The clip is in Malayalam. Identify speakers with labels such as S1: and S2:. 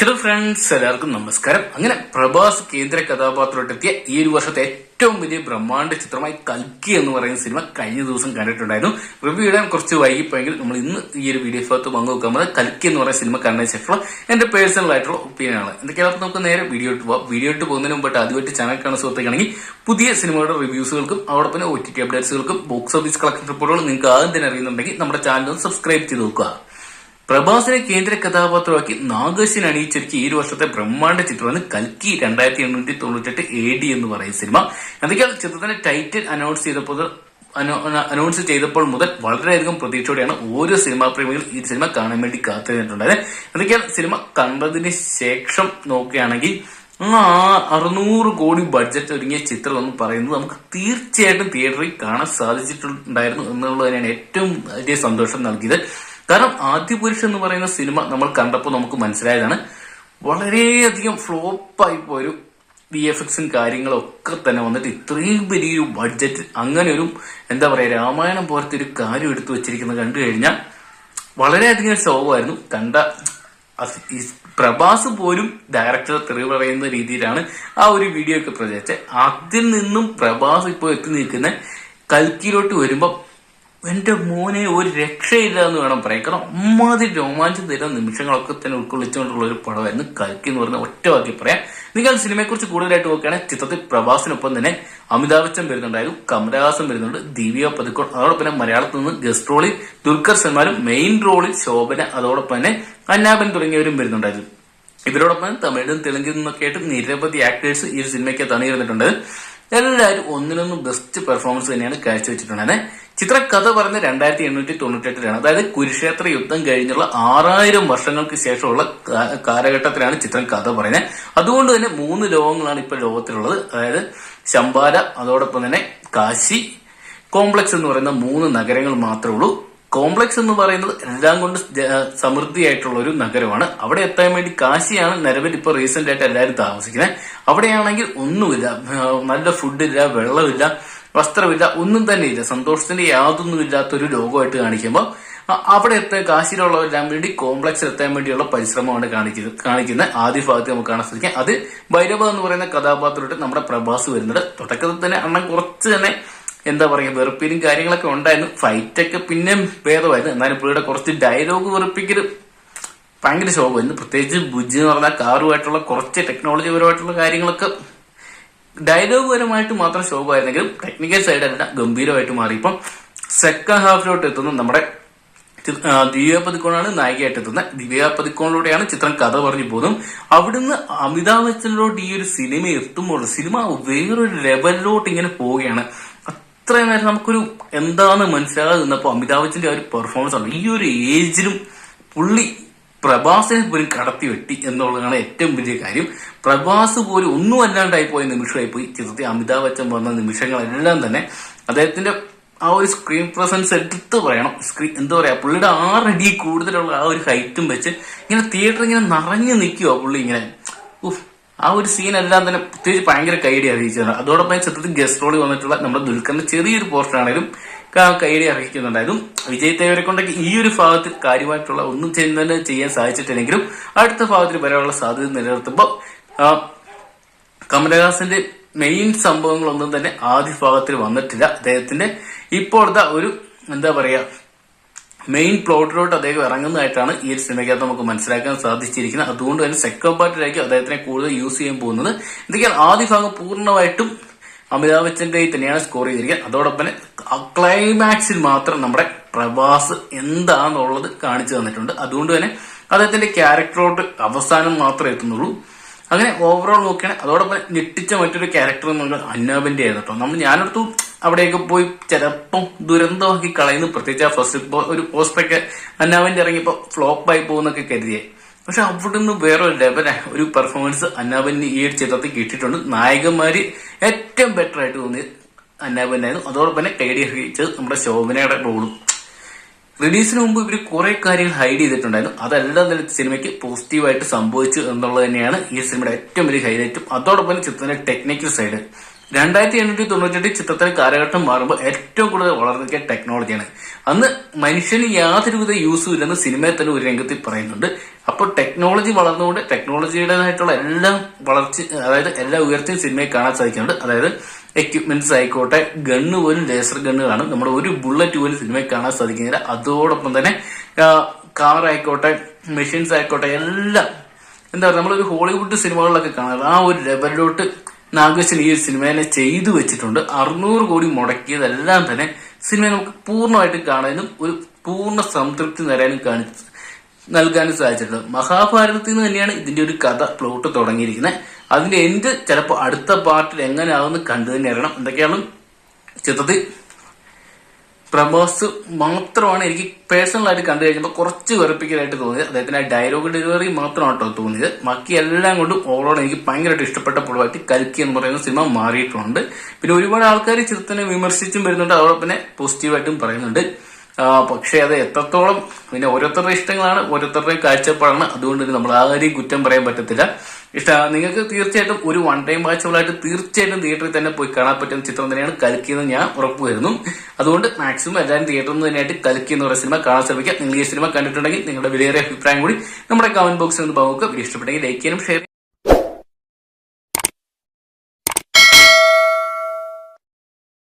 S1: ഹലോ ഫ്രണ്ട്സ് എല്ലാവർക്കും നമസ്കാരം. അങ്ങനെ പ്രഭാസ് കേന്ദ്ര കഥാപാത്രത്തെത്തിയ ഈ ഒരു വർഷത്തെ ഏറ്റവും വലിയ ബ്രഹ്മാണ്ഡ ചിത്രമായി കൽക്കി എന്ന് പറയുന്ന സിനിമ കഴിഞ്ഞ ദിവസം കണ്ടിട്ടുണ്ടായിരുന്നു. റിവ്യൂ ഇടാൻ കുറച്ച് വൈകിപ്പോയെങ്കിൽ നമ്മൾ ഇന്ന് ഈ ഒരു വീഡിയോ ഭാഗത്ത് പങ്കുവെക്കാൻ പോകുന്നത് കൽക്കി എന്ന് പറയുന്ന സിനിമ കണ്ടതിന് ശേഷമുള്ള എന്റെ പേഴ്സണൽ ആയിട്ടുള്ള ഒപ്പീനിയൻ ആണ്. എന്തൊക്കെയാണ്? നമുക്ക് നേരെ വീഡിയോ ഇട്ട് പോവാം. വീഡിയോ ഇട്ട് പോകുന്നതിന് മുമ്പായിട്ട് ആദ്യമായിട്ട് ചാനൽ കാണുന്ന സുഹൃത്തുക്കാണെങ്കിൽ പുതിയ സിനിമയുടെ റിവ്യൂസുകൾക്കും അവിടെ ഒ ടി ടി അപ്ഡേറ്റ്സുകൾക്കും ബോക്സ് ഓഫീസ് കളക്ഷൻ റിപ്പോർട്ടുകൾ നിങ്ങൾക്ക് ആദ്യം തന്നെ അറിയുന്നുണ്ടെങ്കിൽ നമ്മുടെ ചാനൽ സബ്സ്ക്രൈബ് ചെയ്ത് നോക്കുക. പ്രഭാസിനെ കേന്ദ്ര കഥാപാത്രമാക്കി നാഗേശിനെ അണിയിച്ചൊരുക്കിയ ഈ വർഷത്തെ ബ്രഹ്മാണ്ഡ ചിത്രമാണ് കൽക്കി രണ്ടായിരത്തി എണ്ണൂറ്റി തൊണ്ണൂറ്റെട്ട് എ ഡി എന്ന് പറയുന്ന സിനിമ. എന്തൊക്കെയാണ് ചിത്രത്തിന്റെ ടൈറ്റിൽ അനൗൺസ് ചെയ്തപ്പോൾ അനൗൺസ് ചെയ്തപ്പോൾ മുതൽ വളരെയധികം പ്രതീക്ഷയോടെയാണ് ഓരോ സിനിമാ പ്രേമികൾ ഈ സിനിമ കാണാൻ വേണ്ടി കാത്തിരുന്നിട്ടുണ്ടായത്. എന്തൊക്കെയാണ് സിനിമ കണ്ടതിന് ശേഷം നോക്കുകയാണെങ്കിൽ അറുന്നൂറ് കോടി ബഡ്ജറ്റ് ഒരുങ്ങിയ ചിത്രം എന്ന് പറയുന്നത് നമുക്ക് തീർച്ചയായിട്ടും തിയേറ്ററിൽ കാണാൻ സാധിച്ചിട്ടുണ്ടായിരുന്നു എന്നുള്ളത് തന്നെയാണ് ഏറ്റവും വലിയ സന്തോഷം നൽകിയത്. കാരണം ആദ്യപുരുഷ എന്ന് പറയുന്ന സിനിമ നമ്മൾ കണ്ടപ്പോൾ നമുക്ക് മനസ്സിലായതാണ് വളരെയധികം ഫ്ലോപ്പായി പോയൊരു വി എഫ് എക്സും കാര്യങ്ങളും ഒക്കെ തന്നെ വന്നിട്ട് ഇത്രയും വലിയൊരു ബഡ്ജറ്റ് അങ്ങനെ ഒരു എന്താ പറയാ രാമായണം പോലത്തെ ഒരു കാര്യം എടുത്തു വെച്ചിരിക്കുന്നത് കണ്ടു കഴിഞ്ഞാൽ വളരെയധികം ശോകമായിരുന്നു. കണ്ട പ്രഭാസ് പോലും ഡയറക്ടർ തെറി പറയുന്ന രീതിയിലാണ് ആ ഒരു വീഡിയോ ഒക്കെ പ്രചരിച്ചത്. അതിൽ നിന്നും പ്രഭാസ് ഇപ്പോൾ എത്തി നിൽക്കുന്ന കൽക്കിയിലോട്ട് വരുമ്പോൾ എന്റെ മോനെ ഒരു രക്ഷയില്ല എന്ന് വേണം പറയാം കാരണം അമ്മാതി രോമാഞ്ചം തരുന്ന നിമിഷങ്ങളൊക്കെ തന്നെ ഉൾക്കൊള്ളിച്ചുകൊണ്ടുള്ള ഒരു പടമായിരുന്നു കൽക്കി എന്ന് പറയുന്ന ഒറ്റ വാക്കി പറയാം. നിങ്ങൾ സിനിമയെക്കുറിച്ച് കൂടുതലായിട്ട് നോക്കുകയാണെങ്കിൽ ചിത്രത്തിൽ പ്രഭാസിനൊപ്പം തന്നെ അമിതാഭ് ബച്ചൻ വരുന്നുണ്ടായിരുന്നു കമലഹാസൻ വരുന്നുണ്ട് ദിവ്യ പതുക്കോൺ അതോടൊപ്പം തന്നെ മലയാളത്തിൽ നിന്ന് ഗസ്റ്റ് റോളിൽ ദുൽഖർ സൽമാനും മെയിൻ റോളിൽ ശോഭന അതോടൊപ്പം തന്നെ അന്നാബൻ തുടങ്ങിയവരും വരുന്നുണ്ടായിരുന്നു. ഇവരോടൊപ്പം തമിഴിലും തെലുങ്കിൽ നിന്നൊക്കെ ആയിട്ട് നിരവധി ആക്ടേഴ്സ് ഈ ഒരു സിനിമയ്ക്ക് തണിയിരുന്നിട്ടുണ്ട് എല്ലാവരും ഒന്നിനൊന്നും ബെസ്റ്റ് പെർഫോമൻസ് തന്നെയാണ് കാഴ്ചവെച്ചിട്ടുണ്ടായത് ചിത്രകഥ പറഞ്ഞ രണ്ടായിരത്തി എണ്ണൂറ്റി തൊണ്ണൂറ്റെട്ടിലാണ് അതായത് കുരുക്ഷേത്ര യുദ്ധം കഴിഞ്ഞുള്ള ആറായിരം വർഷങ്ങൾക്ക് ശേഷമുള്ള കാലഘട്ടത്തിലാണ് ചിത്രം കഥ പറയുന്നത്. അതുകൊണ്ട് തന്നെ മൂന്ന് ലോകങ്ങളാണ് ഇപ്പോൾ ലോകത്തിലുള്ളത്. അതായത് ശമ്പാല അതോടൊപ്പം തന്നെ കാശി കോംപ്ലക്സ് എന്ന് പറയുന്ന മൂന്ന് നഗരങ്ങൾ മാത്രമേ ഉള്ളൂ. കോംപ്ലക്സ് എന്ന് പറയുന്നത് എല്ലാം കൊണ്ട് സമൃദ്ധിയായിട്ടുള്ള ഒരു നഗരമാണ്. അവിടെ എത്താൻ വേണ്ടി കാശിയാണ് നിലവിൽ ഇപ്പോൾ റീസെന്റ് ആയിട്ട് എല്ലാവരും താമസിക്കുന്നത്. അവിടെയാണെങ്കിൽ ഒന്നുമില്ല. നല്ല ഫുഡില്ല വെള്ളമില്ല. വസ്ത്രമില്ല ഒന്നും തന്നെ ഇല്ല സന്തോഷത്തിന്റെ യാതൊന്നും ഇല്ലാത്തൊരു ലോകമായിട്ട് കാണിക്കുമ്പോൾ അവിടെ എത്താൻ കാശിയിലുള്ളവരെല്ലാം വേണ്ടി കോംപ്ലക്സിൽ എത്താൻ വേണ്ടിയുള്ള പരിശ്രമമാണ് കാണിക്കുന്നത് കാണിക്കുന്ന ആദ്യ ഭാഗത്ത് നമുക്ക് കാണാൻ സാധിക്കാം. അത് ഭൈരവ എന്ന് പറയുന്ന കഥാപാത്രമായിട്ട് നമ്മുടെ പ്രഭാസ് വരുന്നത്. തുടക്കത്തിൽ തന്നെ അണ്ണൻ കുറച്ച് തന്നെ എന്താ പറയുക വെറുപ്പിനും കാര്യങ്ങളൊക്കെ ഉണ്ടായിരുന്നു. ഫൈറ്റ് ഒക്കെ പിന്നെ ഭേദമായിരുന്നു. എന്നാലും പുള്ളിയുടെ കുറച്ച് ഡയലോഗ് വെറുപ്പിക്കൽ ഭയങ്കര ശോഭമായിരുന്നു. പ്രത്യേകിച്ച് ബുജ് എന്ന് പറഞ്ഞാൽ കാറുമായിട്ടുള്ള കുറച്ച് ടെക്നോളജി പരമായിട്ടുള്ള കാര്യങ്ങളൊക്കെ ഡയലോഗ് പരമായിട്ട് മാത്രം ശോഭമായിരുന്നെങ്കിലും ടെക്നിക്കൽ സൈഡ് അല്ല ഗംഭീരമായിട്ട് മാറി. ഇപ്പം സെക്കൻഡ് ഹാഫിലോട്ട് എത്തുന്ന നമ്മുടെ ദിവ്യ പതിക്കോണാണ് നായികയായിട്ട് എത്തുന്നത് ദിവ്യ പതിക്കോണിലൂടെയാണ് ചിത്രം കഥ പറഞ്ഞു പോകുന്നത്. അവിടുന്ന് അമിതാഭ് ബച്ചനിലോട്ട് ഈ ഒരു സിനിമ എത്തുമ്പോൾ സിനിമ വേറൊരു ലെവലിലോട്ട് ഇങ്ങനെ പോവുകയാണ്. അത്രയും നേരം നമുക്കൊരു എന്താണെന്ന് മനസ്സിലാകാതെ നിന്നപ്പോൾ അമിതാഭ് ബച്ചന്റെ ആ ഒരു പെർഫോമൻസ് ആണ്. ഈ ഒരു ഏജിലും പുള്ളി പ്രഭാസിനെ പോലും കടത്തി വെട്ടി എന്നുള്ളതാണ് ഏറ്റവും വലിയ കാര്യം. പ്രഭാസ് പോലും ഒന്നും അല്ലാണ്ടായി പോയ നിമിഷമായി പോയി. ചിത്രത്തിൽ അമിതാഭ് ബച്ചൻ വന്ന നിമിഷങ്ങളെല്ലാം തന്നെ അദ്ദേഹത്തിന്റെ ആ ഒരു സ്ക്രീൻ പ്രസൻസ് എടുത്ത് പറയണം. സ്ക്രീൻ എന്താ പറയാ പുള്ളിയുടെ ആറടി കൂടുതലുള്ള ആ ഒരു ഹൈറ്റും വെച്ച് ഇങ്ങനെ തിയേറ്റർ ഇങ്ങനെ നിറഞ്ഞു നിൽക്കുവാ പുള്ളി ഇങ്ങനെ. ഉഫ് ആ ഒരു സീൻ എല്ലാം തന്നെ പ്രത്യേകിച്ച് ഭയങ്കര കൈഡി അറിയിച്ചതാണ്. അതോടൊപ്പം ചിത്രത്തിൽ ഗസ്റ്റ് റോളിൽ വന്നിട്ടുള്ള നമ്മുടെ ദുൽഖറിന്റെ ചെറിയൊരു പോർഷൻ ആണെങ്കിലും കൈഡി അറിയിക്കുന്നുണ്ടായിരുന്നു. വിജയ് തേവരെ കൊണ്ടൊക്കെ ഈ ഒരു ഭാഗത്ത് കാര്യമായിട്ടുള്ള ഒന്നും തന്നെ ചെയ്യാൻ സാധിച്ചിട്ടില്ലെങ്കിലും അടുത്ത ഭാഗത്തിൽ വരാനുള്ള സാധ്യത നിലനിർത്തുമ്പോൾ കമലഹാസന്റെ മെയിൻ സംഭവങ്ങളൊന്നും തന്നെ ആദ്യ ഭാഗത്തിൽ വന്നിട്ടില്ല. അദ്ദേഹത്തിന്റെ ഇപ്പോഴത്തെ ഒരു എന്താ പറയാ മെയിൻ പ്ലോട്ടിലോട്ട് അദ്ദേഹം ഇറങ്ങുന്നതായിട്ടാണ് ഈ ഒരു സിനിമയ്ക്കകത്ത് നമുക്ക് മനസ്സിലാക്കാൻ സാധിച്ചിരിക്കുന്നത്. അതുകൊണ്ട് തന്നെ സെക്കൻഡ് പാർട്ടിലായിരിക്കും അദ്ദേഹത്തിനെ കൂടുതൽ യൂസ് ചെയ്യാൻ പോകുന്നത്. എന്തൊക്കെയാണ് ആദ്യ ഭാഗം പൂർണമായിട്ടും അമിതാഭ് ബച്ചന്റെ തന്നെയാണ് സ്കോർ ചെയ്തിരിക്കുന്നത്. അതോടൊപ്പം ക്ലൈമാക്സിൽ മാത്രം നമ്മുടെ പ്രവാസ് എന്താന്നുള്ളത് കാണിച്ചു തന്നിട്ടുണ്ട്. അതുകൊണ്ട് തന്നെ അദ്ദേഹത്തിന്റെ ക്യാരക്ടറോട്ട് അവസാനം മാത്രമേ എത്തുന്നുള്ളൂ. അങ്ങനെ ഓവറോൾ നോക്കുകയാണെങ്കിൽ അതോടൊപ്പം ഞെട്ടിച്ച മറ്റൊരു ക്യാരക്ടർ എന്ന് പറഞ്ഞാൽ അന്നാബിന്റെ ആയിരുന്നു. നമ്മൾ ഞാനടുത്തു അവിടെയൊക്കെ പോയി ചിലപ്പം ദുരന്തമാക്കി കളയുന്നു. പ്രത്യേകിച്ച് ആ ഫസ്റ്റ് ഒരു പോസ്റ്ററൊക്കെ അന്നാബിന്റെ ഇറങ്ങിയപ്പോ ഫ്ലോപ്പ് ആയി പോകുന്നൊക്കെ കരുതിയേ. പക്ഷെ അവിടുന്ന് വേറെ വേറൊരു ലെവൽ ഒരു പെർഫോമൻസ് അന്നാബന് ഈ ഒരു ചിത്രത്തിൽ കിട്ടിയിട്ടുണ്ട്. നായകന്മാര് ഏറ്റവും ബെറ്റർ ആയിട്ട് തോന്നിയത് അന്നാബനായിരുന്നു അതോടൊപ്പം തന്നെ കൈഡി അറിയിച്ചത് നമ്മുടെ ശോഭനയുടെ റോളും. റിലീസിന് മുമ്പ് ഇവർ കുറെ കാര്യങ്ങൾ ഹൈഡ് ചെയ്തിട്ടുണ്ടായിരുന്നു. അതെല്ലാം തന്നെ സിനിമയ്ക്ക് പോസിറ്റീവായിട്ട് സംഭവിച്ചു എന്നുള്ളത് തന്നെയാണ് ഈ സിനിമയുടെ ഏറ്റവും വലിയ ഹൈലൈറ്റും അതോടൊപ്പം ചിത്രത്തിന്റെ ടെക്നിക്കൽ സൈഡ് രണ്ടായിരത്തി എണ്ണൂറ്റി തൊണ്ണൂറ്റെട്ട് ചിത്രത്തിലെ കാലഘട്ടം മാറുമ്പോൾ ഏറ്റവും കൂടുതൽ വളർന്നിരിക്കുക ടെക്നോളജിയാണ്. അന്ന് മനുഷ്യന് യാതൊരുവിധ യൂസും ഇല്ലെന്ന് സിനിമയിൽ തന്നെ ഒരു രംഗത്തിൽ പറയുന്നുണ്ട്. അപ്പോൾ ടെക്നോളജി വളർന്നുകൊണ്ട് ടെക്നോളജിയുടേതായിട്ടുള്ള എല്ലാ വളർച്ച അതായത് എല്ലാ ഉയർച്ചയും സിനിമയിൽ കാണാൻ സാധിക്കുന്നുണ്ട്. അതായത് എക്യുപ്മെന്റ്സ് ആയിക്കോട്ടെ ഗണ്ണ് പോലും ലേസർ ഗണ്ണുകളാണ് നമ്മുടെ ഒരു ബുള്ളറ്റ് പോലും സിനിമയിൽ കാണാൻ സാധിക്കുന്നില്ല. അതോടൊപ്പം തന്നെ കാർ ആയിക്കോട്ടെ മെഷീൻസ് ആയിക്കോട്ടെ എല്ലാം എന്താ പറയുക നമ്മളൊരു ഹോളിവുഡ് സിനിമകളിലൊക്കെ കാണാറ് ആ ഒരു ലെവലിലോട്ട് നാഗേശൻ ഈ ഒരു സിനിമയിലെ ചെയ്തു വെച്ചിട്ടുണ്ട്. അറുന്നൂറ് കോടി മുടക്കിയതെല്ലാം തന്നെ സിനിമ നമുക്ക് പൂർണമായിട്ട് കാണാനും ഒരു പൂർണ സംതൃപ്തി നേടാനും കാണിച്ചു നൽകാനും സാധിച്ചിട്ടുണ്ട്. മഹാഭാരതത്തിൽ നിന്ന് തന്നെയാണ് ഇതിന്റെ ഒരു കഥ പ്ലോട്ട് തുടങ്ങിയിരിക്കുന്നത്. അതിന്റെ എൻഡ് ചിലപ്പോൾ അടുത്ത പാർട്ടിൽ എങ്ങനെയാവുമെന്ന് കണ്ടു തന്നെ അറിയണം. എന്തൊക്കെയാണ് ചിത്രത്തിൽ? പ്രഭാസ് മാത്രമാണ് എനിക്ക് പേഴ്സണൽ ആയിട്ട് കണ്ടു കഴിഞ്ഞപ്പോൾ കുറച്ച് വെറുപ്പിക്കലായിട്ട് തോന്നിയത്. അദ്ദേഹത്തിന്റെ ഡയലോഗ് ഡെലിവറി മാത്രമാണ് കേട്ടോ തോന്നിയത്. ബാക്കി എല്ലാം കൊണ്ടും ഓവറോൾ എനിക്ക് ഭയങ്കരമായിട്ട് ഇഷ്ടപ്പെട്ട പുറമായിട്ട് കൽക്കി എന്ന് പറയുന്ന സിനിമ മാറിയിട്ടുണ്ട്. പിന്നെ ഒരുപാട് ആൾക്കാർ ചിത്രത്തിനെ വിമർശിച്ചും വരുന്നുണ്ട്. അതോടൊപ്പം പോസിറ്റീവായിട്ടും പറയുന്നുണ്ട്. പക്ഷേ അത് എത്രത്തോളം പിന്നെ ഓരോരുത്തരുടെ ഇഷ്ടങ്ങളാണ് ഓരോരുത്തരുടെയും കാഴ്ചപ്പാടാണ്. അതുകൊണ്ട് തന്നെ നമ്മൾ ആരെയും കുറ്റം പറയാൻ പറ്റത്തില്ല. ഇഷ്ട നിങ്ങൾക്ക് തീർച്ചയായിട്ടും ഒരു വൺ ടൈം വാച്ചബിളായിട്ട് തീർച്ചയായിട്ടും തിയേറ്ററിൽ തന്നെ പോയി കാണാൻ പറ്റുന്ന ചിത്രം തന്നെയാണ് കൽക്കി എന്ന് ഞാൻ ഉറപ്പുവരുന്നു. അതുകൊണ്ട് മാക്സിമം എല്ലാവരും തിയേറ്ററിൽ തന്നെയായിട്ട് കൽക്കി എന്ന് പറയുന്ന സിനിമ കാണാൻ ശ്രമിക്കുക നിങ്ങൾ ഈ സിനിമ കണ്ടിട്ടുണ്ടെങ്കിൽ നിങ്ങളുടെ വിലയേറെ അഭിപ്രായം കൂടി നമ്മുടെ കമന്റ് ബോക്സിൽ നിന്ന് വീഡിയോ ഇഷ്ടപ്പെട്ടെങ്കിൽ ലൈക്ക് ചെയ്യാനും ഷെയർ